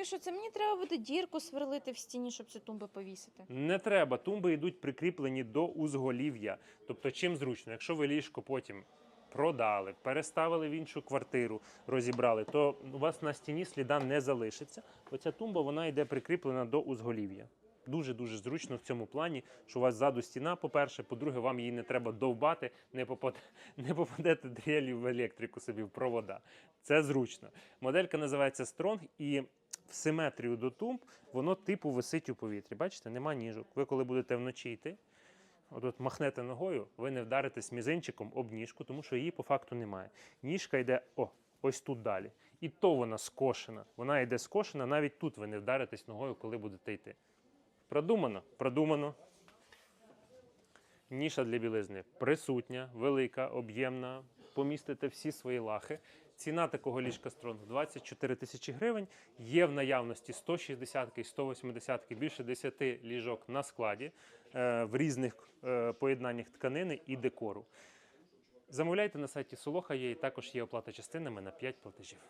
Тільки що це мені треба буде дірку сверлити в стіні, щоб ці тумби повісити. Не треба. Тумби йдуть прикріплені до узголів'я. Тобто, чим зручно, якщо ви ліжко потім продали, переставили в іншу квартиру, розібрали, то у вас на стіні сліда не залишиться. Оця тумба вона йде прикріплена до узголів'я. Дуже дуже зручно в цьому плані, що у вас ззаду стіна, по-перше, по-друге, вам її не треба довбати, не попаде, не попадете дрелью в електрику собі в провода. Це зручно. Моделька називається Strong і в симетрію до тумб воно типу висить у повітрі. Бачите, нема ніжок. Ви коли будете вночі йти, отут махнете ногою, ви не вдаритесь мізинчиком об ніжку, тому що її по факту немає. Ніжка йде о, ось тут далі. І то вона скошена. Вона йде скошена, навіть тут ви не вдаритесь ногою, коли будете йти. Продумано, продумано. Ніша для білизни присутня, велика, об'ємна. Помістите всі свої лахи. Ціна такого ліжка Стронг 24 тисячі гривень. Є в наявності 160 і 180 більше 10 ліжок на складі е, в різних е, поєднаннях тканини і декору. Замовляйте на сайті Солоха є і також є оплата частинами на 5 платежів.